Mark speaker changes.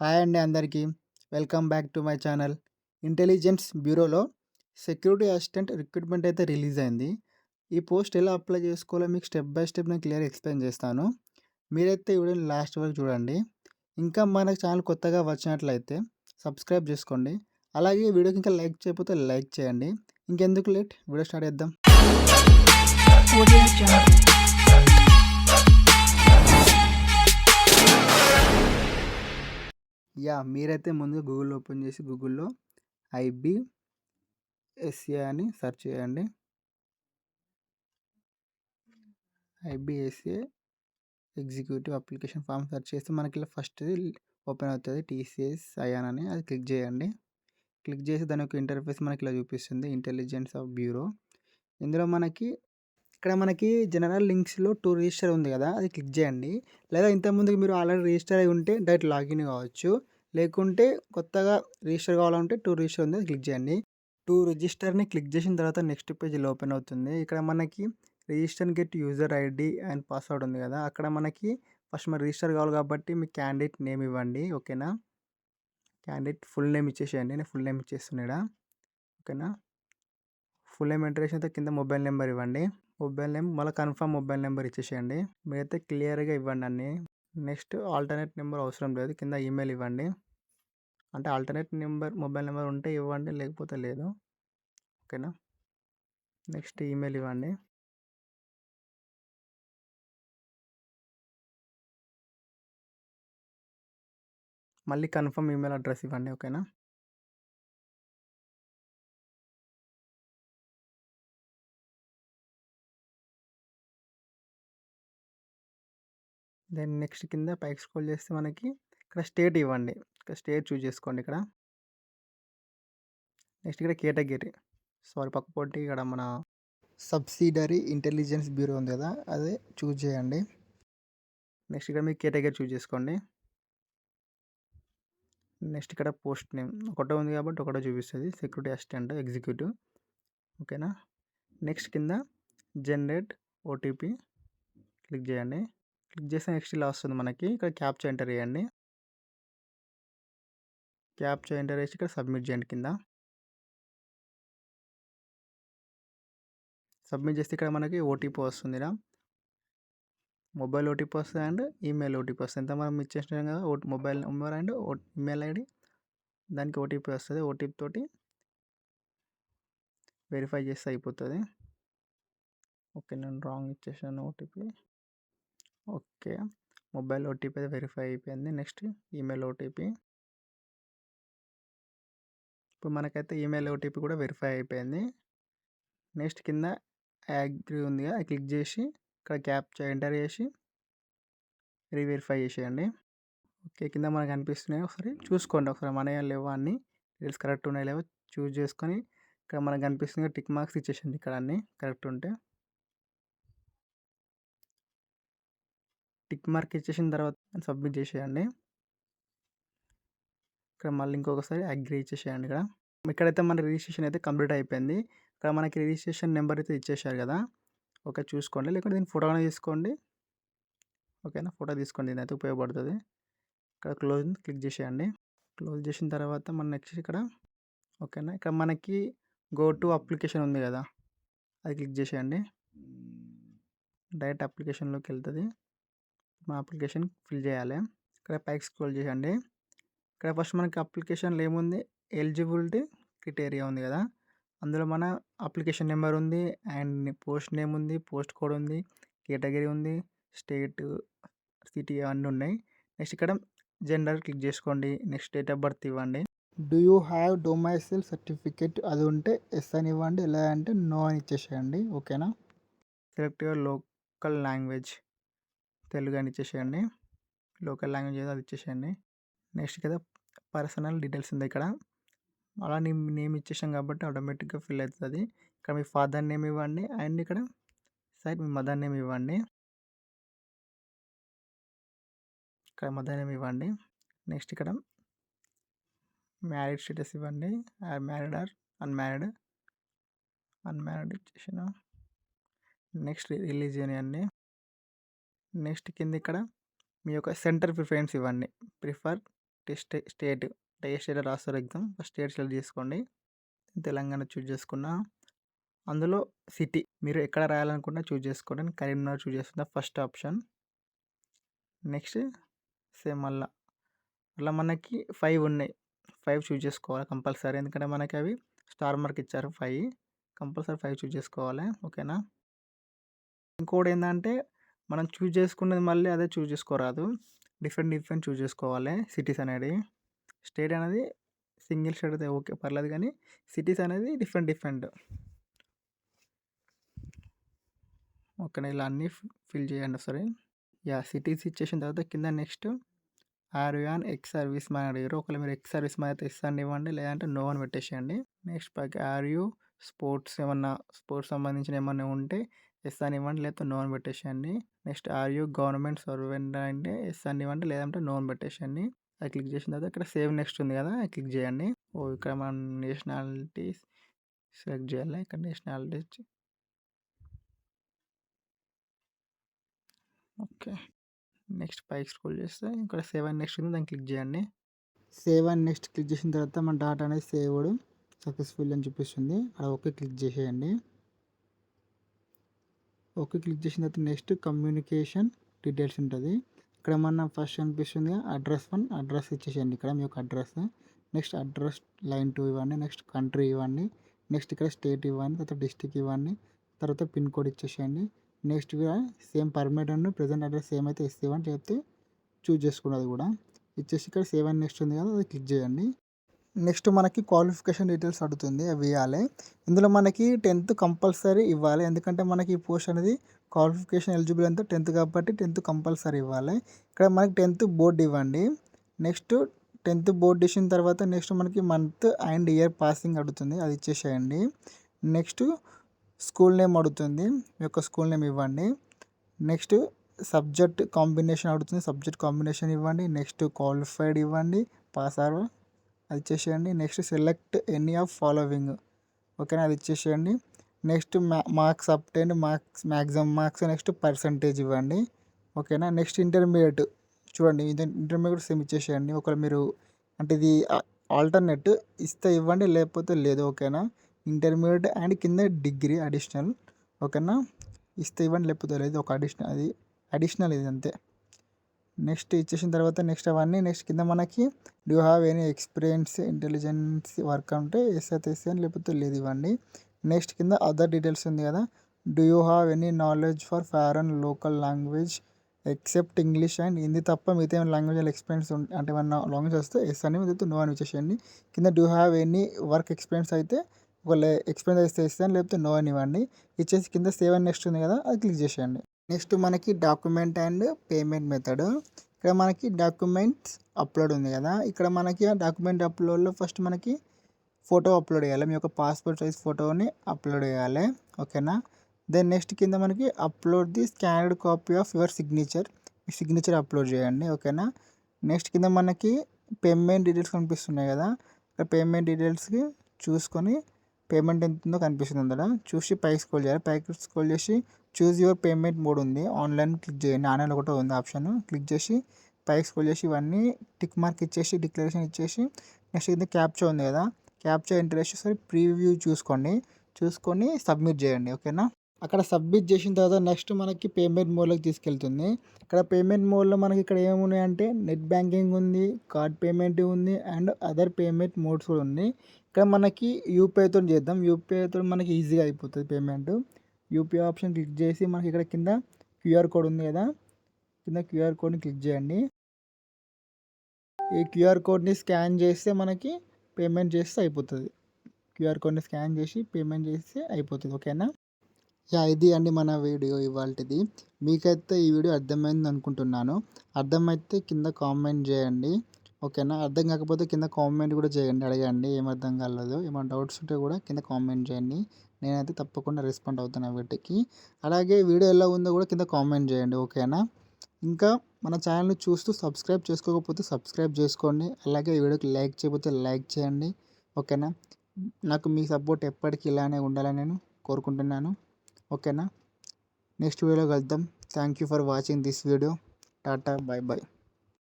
Speaker 1: Hi అండి అందరికీ. Welcome back to my channel. Intelligence బ్యూరోలో security assistant recruitment అయితే release అయింది. ఈ పోస్ట్ ఎలా అప్లై చేసుకోవాలో మీకు స్టెప్ బై స్టెప్ నేను క్లియర్ ఎక్స్‌ప్లెయిన్ చేస్తాను. మీరైతే వీడియోని లాస్ట్ వరకు చూడండి. ఇంకా మన ఛానల్ కొత్తగా వచ్చినట్లయితే సబ్స్క్రైబ్ చేసుకోండి. అలాగే వీడియోకి ఇంకా లైక్ చేయకపోతే లైక్ చేయండి. ఇంకెందుకు లేట్ వీడియో స్టార్ట్ చేద్దాం. యా మీరైతే ముందుగా గూగుల్ ఓపెన్ చేసి గూగుల్‌లో ఐబీఎస్ఏ అని సెర్చ్ చేయండి. IBSA executive application form search చేస్తే మనకి ఇలా ఫస్ట్‌ది ఓపెన్ అవుతుంది టీసీఎస్ అయాన్ అని అది క్లిక్ చేయండి. క్లిక్ చేసి దాని యొక్క ఇంటర్ఫేస్ మనకి ఇలా చూపిస్తుంది. Intelligence of bureau. ఇందులో మనకి ఇక్కడ మనకి జనరల్ లింక్స్‌లో టూ రిజిస్టర్ ఉంది కదా! అది క్లిక్ చేయండి. లేదా ఇంతకుముందు మీరు ఆల్రెడీ రిజిస్టర్ అయి ఉంటే డైరెక్ట్ లాగిన్ కావచ్చు. లేకుంటే కొత్తగా రిజిస్టర్ కావాలంటే టూ రిజిస్టర్ ఉంది క్లిక్ చేయండి. టూ రిజిస్టర్‌ని క్లిక్ చేసిన తర్వాత నెక్స్ట్ పేజ్ ఇలా ఓపెన్ అవుతుంది. ఇక్కడ మనకి register get user ID and password ఉంది కదా! అక్కడ మనకి ఫస్ట్ మరి రిజిస్టర్ కావాలి కాబట్టి మీ క్యాండిడేట్ నేమ్ ఇవ్వండి. ఓకేనా? క్యాండిడేట్ ఫుల్ నేమ్ ఇచ్చేసేయండి. నేను ఫుల్ నేమ్ ఇచ్చేస్తున్నా ఈడ. ఓకేనా? ఫుల్ నేమ్ ఎంటర్ చేసిన తర్వాత కింద మొబైల్ నెంబర్ ఇవ్వండి. మొబైల్ నేమ్ మళ్ళీ కన్ఫర్మ్ మొబైల్ నెంబర్ ఇచ్చేసేయండి. మీరైతే క్లియర్‌గా ఇవ్వండి అన్నీ. నెక్స్ట్ ఆల్టర్నేట్ నెంబర్ అవసరం లేదు. కింద ఈమెయిల్ ఇవ్వండి. అంటే ఆల్టర్నేట్ నెంబర్ మొబైల్ నెంబర్ ఉంటే ఇవ్వండి. లేకపోతే లేదు. ఓకేనా? నెక్స్ట్ ఈమెయిల్ ఇవ్వండి. మళ్ళీ కన్ఫర్మ్ ఈమెయిల్ అడ్రస్ ఇవ్వండి. ఓకేనా? దెన్ నెక్స్ట్ కింద పైకి స్క్రోల్ చేస్తే మనకి ఇక్కడ స్టేట్ ఇవ్వండి. ఇక్కడ స్టేట్ చూజ్ చేసుకోండి ఇక్కడ. నెక్స్ట్ ఇక్కడ కేటగిరీ. సారీ పక్కపొంటి ఇక్కడ మన సబ్సిడరీ ఇంటెలిజెన్స్ బ్యూరో ఉంది కదా! అదే చూజ్ చేయండి. నెక్స్ట్ ఇక్కడ మీ కేటగిరీ చూజ్ చేసుకోండి. నెక్స్ట్ ఇక్కడ పోస్ట్ నేమ్ ఒకటే ఉంది కాబట్టి ఒకటే చూపిస్తుంది సెక్యూరిటీ అసిస్టెంట్ ఎగ్జిక్యూటివ్. ఓకేనా? నెక్స్ట్ కింద జనరేట్ ఓటీపీ క్లిక్ చేయండి. క్లిక్ చేస్తే నెక్స్ట్ ఇలా వస్తుంది మనకి. ఇక్కడ క్యాప్చా ఎంటర్ చేయండి. క్యాప్చా ఎంటర్ చేసి ఇక్కడ సబ్మిట్ చేయండి కింద. సబ్మిట్ చేస్తే ఇక్కడ మనకి ఓటీపీ వస్తుంది మొబైల్ ఓటీపీ వస్తుంది అండ్ ఈమెయిల్ ఓటీపీ వస్తుంది ఇంత మనం ఇచ్చేసినాం కదా! ఓ మొబైల్ నెంబర్ అండ్ ఓ ఈమెయిల్ ఐడి దానికి ఓటీపీ వస్తుంది ఓటీపీ తోటి వెరిఫై చేస్తే అయిపోతుంది ఓకే. నేను రాంగ్ ఇచ్చేసాను ఓటీపీ. ఓకే. మొబైల్ ఓటీపీ అయితే వెరిఫై అయిపోయింది. Next email OTP. ఇప్పుడు మనకైతే ఈమెయిల్ ఓటీపీ కూడా వెరిఫై అయిపోయింది. నెక్స్ట్ కింద యాగ్రీ ఉంది కదా! అది క్లిక్ చేసి ఇక్కడ క్యాప్చా ఎంటర్ చేసి రీవెరిఫై చేసేయండి. ఓకే. కింద మనకు అనిపిస్తున్నాయి ఒకసారి చూసుకోండి. ఒకసారి మనయా లేవా అన్నీ డీటెయిల్స్ కరెక్ట్ ఉన్నాయో లేవో చూజ్ చేసుకొని ఇక్కడ మనకు కనిపిస్తుంది టిక్ మార్క్స్ ఇచ్చేసింది ఇక్కడ అన్నీ కరెక్ట్ ఉంటే. టిక్ మార్క్ ఇచ్చేసిన తర్వాత సబ్మిట్ చేసేయండి. ఇక్కడ మళ్ళీ ఇంకొకసారి అగ్రీ ఇచ్చేసేయండి ఇక్కడ. ఇక్కడైతే మన రిజిస్ట్రేషన్ అయితే కంప్లీట్ అయిపోయింది. ఇక్కడ మనకి రిజిస్ట్రేషన్ నెంబర్ అయితే ఇచ్చేసారు కదా! ఓకే. చూసుకోండి. లేకుంటే దీన్ని ఫోటో తీసుకోండి. ఓకేనా? ఫోటో తీసుకోండి దీని అయితే ఉపయోగపడుతుంది ఇక్కడ క్లోజ్ క్లిక్ చేసేయండి. క్లోజ్ చేసిన తర్వాత మన నెక్స్ట్ ఇక్కడ ఓకేనా? ఇక్కడ మనకి గో టు అప్లికేషన్ ఉంది కదా! అది క్లిక్ చేసేయండి. డైరెక్ట్ అప్లికేషన్‌లోకి వెళ్తుంది మన అప్లికేషన్ ఫిల్ చేయాలి. ఇక్కడ పైకి స్క్రోల్ చేయండి. ఇక్కడ ఫస్ట్ మనకి అప్లికేషన్‌లో ఏముంది ఎలిజిబిలిటీ క్రైటీరియా ఉంది కదా! అందులో మన అప్లికేషన్ నెంబర్ ఉంది అండ్ పోస్ట్ నేమ్ ఉంది. పోస్ట్ కోడ్ ఉంది. కేటగిరీ ఉంది. స్టేట్, సిటీ అవన్నీ ఉన్నాయి. నెక్స్ట్ ఇక్కడ జెండర్ క్లిక్ చేసుకోండి. నెక్స్ట్ డేట్ ఆఫ్ బర్త్ ఇవ్వండి. Do you have domicile certificate అది ఉంటే యెస్ అని ఇవ్వండి. లేదంటే నో అని ఇచ్చేసేయండి. ఓకేనా? Select your local language Telugu అని ఇచ్చేసేయండి. లోకల్ లాంగ్వేజ్ ఏదో అది ఇచ్చేసేయండి. నెక్స్ట్ కదా పర్సనల్ డీటెయిల్స్ ఉంది ఇక్కడ. అలా నేమ్ నేమ్ ఇచ్చేసాం కాబట్టి ఆటోమేటిక్‌గా ఫిల్ అవుతుంది ఇక్కడ మీ ఫాదర్ నేమ్ ఇవ్వండి అండ్ ఇక్కడ సైడ్ మీ మదర్ నేమ్ ఇవ్వండి. ఇక్కడ మదర్ నేమ్ ఇవ్వండి. నెక్స్ట్ ఇక్కడ మ్యారీడ్ స్టేటస్ ఇవ్వండి. Or married or unmarried. Unmarried ఇచ్చేసిన. నెక్స్ట్ రిలీజియన్ ఇవ్వండి. నెక్స్ట్ కింద ఇక్కడ మీ యొక్క సెంటర్ ప్రిఫరెన్స్ ఇవ్వండి. Prefer test state. అంటే ఏ స్టేట్లో రాస్తారు ఎగ్జామ్ ఫస్ట్ స్టేట్ సెలెక్ట్ చేసుకోండి తెలంగాణ చూజ్ చేసుకున్నా. అందులో సిటీ మీరు ఎక్కడ రాయాలనుకున్నా చూజ్ చేసుకోండి. కరీంనగర్ చూజ్ చేసుకున్న ఫస్ట్ ఆప్షన్. నెక్స్ట్ సేమ్ మళ్ళా. అలా మనకి ఫైవ్ ఉన్నాయి. ఫైవ్ చూజ్ చేసుకోవాలి కంపల్సరీ. ఎందుకంటే మనకి అవి స్టార్ మార్క్ ఇచ్చారు ఫైవ్. కంపల్సరీ ఫైవ్ చూజ్ చేసుకోవాలి. ఓకేనా? ఇంకోటి ఏంటంటే మనం చూజ్ చేసుకున్నది మళ్ళీ అదే చూజ్ చేసుకోరాదు. డిఫరెంట్ డిఫరెంట్ చూజ్ చేసుకోవాలి సిటీస్ అనేది. స్టేట్ అనేది సింగిల్ స్టేట్ అయితే ఓకే పర్లేదు కానీ సిటీస్ అనేది డిఫరెంట్ డిఫరెంట్. ఓకే ఇలా అన్నీ ఫిల్ చేయండి ఒకసారి. యా సిటీస్ ఇచ్చేసిన తర్వాత కింద next. Are you on ex service man అడిగారు. ఒకవేళ మీరు ఎక్స్ సర్వీస్ మ్యాన్ అయితే ఇస్తాను ఇవ్వండి లేదంటే నో అని పెట్టేసేయండి. నెక్స్ట్ పైకి ఆర్ యూ స్పోర్ట్స్ ఏమన్నా స్పోర్ట్స్ సంబంధించిన ఏమన్నా ఉంటే ఎస్ అని ఇవ్వండి లేకపోతే నో అని పెట్టేసేయండి. Next are you government servant అంటే ఎస్ అని ఇవ్వండి లేదంటే నో అని పెట్టేసేయండి. అది క్లిక్ చేసిన తర్వాత ఇక్కడ సేవ్ నెక్స్ట్ ఉంది కదా క్లిక్ చేయండి. ఓ ఇక్కడ మనం నేషనాలిటీ సెలెక్ట్ చేయాలి ఇక్కడ నేషనాలిటీ ఓకే. నెక్స్ట్ పైకి స్క్రోల్ చేస్తే ఇక్కడ సేవ్ అండ్ నెక్స్ట్ ఉంది దాన్ని క్లిక్ చేయండి. సేవ్ అండ్ నెక్స్ట్ క్లిక్ చేసిన తర్వాత మన డాటా అనేది సేవ్ అవ్వడం సక్సెస్ఫుల్ అని చూపిస్తుంది. అక్కడ ఓకే క్లిక్ చేసేయండి. ఓకే క్లిక్ చేసిన తర్వాత నెక్స్ట్ కమ్యూనికేషన్ డీటెయిల్స్ ఉంటుంది. ఇక్కడ మన ఫస్ట్ కనిపిస్తుంది అడ్రస్ వన్ అడ్రస్ ఇచ్చేసేయండి. ఇక్కడ మీ యొక్క address. Next address line two ఇవ్వండి. నెక్స్ట్ కంట్రీ ఇవ్వండి. నెక్స్ట్ ఇక్కడ స్టేట్ ఇవ్వండి. తర్వాత డిస్టిక్ ఇవ్వండి. తర్వాత పిన్ కోడ్ ఇచ్చేసేయండి. Next same permanent present address same అయితే ఇస్తే ఇవ్వండి. చెప్తే చూజ్ చేసుకున్నది కూడా. ఇచ్చేసి ఇక్కడ సేవ్ అని నెక్స్ట్ ఉంది కదా అది క్లిక్ చేయండి. నెక్స్ట్ మనకి క్వాలిఫికేషన్ డీటెయిల్స్ అడుగుతుంది అవి ఇవ్వాలి ఇందులో మనకి టెన్త్ కంపల్సరీ ఇవ్వాలి. ఎందుకంటే మనకి ఈ పోస్ట్ అనేది క్వాలిఫికేషన్ ఎలిజిబుల్ అంతా టెన్త్ కాబట్టి టెన్త్ కంపల్సరీ ఇవ్వాలి. ఇక్కడ మనకి టెన్త్ బోర్డు ఇవ్వండి. నెక్స్ట్ టెన్త్ బోర్డు ఇచ్చిన తర్వాత నెక్స్ట్ మనకి మంత్ అండ్ ఇయర్ పాసింగ్ అడుగుతుంది. అది ఇచ్చేసేయండి. నెక్స్ట్ స్కూల్ నేమ్ అడుగుతుంది. మీ యొక్క స్కూల్ నేమ్ ఇవ్వండి. నెక్స్ట్ సబ్జెక్ట్ కాంబినేషన్ అడుగుతుంది. సబ్జెక్ట్ కాంబినేషన్ ఇవ్వండి. నెక్స్ట్ క్వాలిఫైడ్ ఇవ్వండి. పాస్ ఆర్ అది ఇచ్చేసేయండి. Next select any of following. ఓకేనా? అది ఇచ్చేసేయండి. Next marks obtained marks maximum marks next percentage ఇవ్వండి. ఓకేనా? నెక్స్ట్ ఇంటర్మీడియట్ చూడండి. ఇంటర్మీడియట్ సేమ్ ఇచ్చేసేయండి. ఒకవేళ మీరు అంటే ఇది ఆల్టర్నేట్ ఇస్తే ఇవ్వండి లేకపోతే లేదు. ఓకేనా? ఇంటర్మీడియట్ అండ్ కింద డిగ్రీ అడిషనల్. ఓకేనా? ఇస్తే ఇవ్వండి లేకపోతే లేదు. ఒక అడిషనల్ అది అడిషనల్ ఇది అంతే. నెక్స్ట్ ఇచ్చేసిన తర్వాత నెక్స్ట్ అవన్నీ నెక్స్ట్ కింద మనకి do have any experience intelligence work అంటే ఎస్ అయితే ఎస్ అని లేకపోతే లేదు ఇవ్వండి. నెక్స్ట్ కింద అదర్ డీటెయిల్స్ ఉంది కదా. Do you have any knowledge for foreign local language except English and Hindi తప్ప మిగతా ఏమైనా లాంగ్వేజ్ ఎక్స్పీరియన్స్ అంటే ఏమన్నా లాంగ్వేజ్ వస్తే ఎస్ అని మీద నో అని వచ్చేసేయండి కింద do have any work experience అయితే ఒకవేళ ఎక్స్పీరియన్స్ అయితే ఇస్తాను లేకపోతే నో అని ఇవ్వండి. ఇచ్చేసి కింద సేవ్ అని నెక్స్ట్ ఉంది కదా అది క్లిక్ చేసేయండి. నెక్స్ట్ మనకి డాక్యుమెంట్ అండ్ పేమెంట్ మెథడ్. ఇక్కడ మనకి డాక్యుమెంట్స్ అప్లోడ్ ఉంది కదా. ఇక్కడ మనకి ఆ డాక్యుమెంట్ అప్లోడ్లో ఫస్ట్ మనకి ఫోటో అప్లోడ్ చేయాలి. మీ యొక్క పాస్పోర్ట్ సైజ్ ఫోటోని అప్లోడ్ చేయాలి. ఓకేనా? దెన్ నెక్స్ట్ కింద మనకి upload the scanned copy of your signature. Me signature upload చేయండి. ఓకేనా? నెక్స్ట్ కింద మనకి పేమెంట్ డీటెయిల్స్ కనిపిస్తున్నాయి కదా. ఇక్కడ పేమెంట్ డీటెయిల్స్కి చూసుకొని పేమెంట్ ఎంత ఉందో కనిపిస్తుంది అందులో. చూసి పైకి స్క్రోల్ చేయాలి. పైకి స్క్రోల్ చేసి చూస్ యువర్ పేమెంట్ మోడ్ ఉంది. ఆన్లైన్ క్లిక్ చేయండి. ఆన్లైన్ ఒకటే ఉంది ఆప్షన్ క్లిక్ చేసి పైకి స్క్రోల్ చేసి ఇవన్నీ టిక్ మార్క్ ఇచ్చేసి డిక్లరేషన్ ఇచ్చేసి నెక్స్ట్ కింద క్యాప్చా ఉంది కదా. క్యాప్చా ఎంటర్ చేసి సరే ప్రీవ్యూ చూసుకోండి. చూసుకొని సబ్మిట్ చేయండి. ఓకేనా అక్కడ సబ్మిట్ చేసిన తర్వాత నెక్స్ట్ మనకి పేమెంట్ మోడ్లోకి తీసుకెళ్తుంది. ఇక్కడ పేమెంట్ మోడ్లో మనకి ఇక్కడ ఏమున్నాయంటే నెట్ బ్యాంకింగ్ ఉంది కార్డ్ పేమెంట్ ఉంది అండ్ అదర్ పేమెంట్ మోడ్స్ కూడా ఉన్నాయి. ఇక్కడ మనకి యూపీఐతో చేద్దాం. యూపీఐతో మనకి ఈజీగా అయిపోతుంది పేమెంట్ యూపీఐ ఆప్షన్ క్లిక్ చేసి మనకి ఇక్కడ కింద క్యూఆర్ కోడ్ ఉంది కదా. కింద క్యూఆర్ కోడ్ని క్లిక్ చేయండి. ఈ క్యూఆర్ కోడ్ని స్కాన్ చేస్తే మనకి పేమెంట్ చేస్తే అయిపోతుంది. క్యూఆర్ కోడ్ని స్కాన్ చేసి పేమెంట్ చేస్తే అయిపోతుంది. ఓకేనా? యా ఇది అండి మన వీడియో ఇవాళది మీకైతే ఈ వీడియో అర్థమైంది అనుకుంటున్నాను. అర్థమైతే కింద కామెంట్ చేయండి. ఓకేనా? అర్థం కాకపోతే కింద కామెంట్ కూడా చేయండి. అడగండి. ఏం అర్థం కాలేదు. ఏమైనా డౌట్స్ ఉంటే కూడా కింద కామెంట్ చేయండి. నేనైతే తప్పకుండా రెస్పాండ్ అవుతాను వీటికి. అలాగే వీడియో ఎలా ఉందో కూడా కింద కామెంట్ చేయండి ఓకేనా ఇంకా మన ఛానల్ని చూస్తూ సబ్స్క్రైబ్ చేసుకోకపోతే సబ్స్క్రైబ్ చేసుకోండి. అలాగే వీడియోకి లైక్ చేయకపోతే లైక్ చేయండి ఓకేనా నాకు మీ సపోర్ట్ ఎప్పటికీ ఇలానే ఉండాలని నేను కోరుకుంటున్నాను ఓకేనా నెక్స్ట్ వీడియో కలుద్దాం. Thank you for watching this video tata bye bye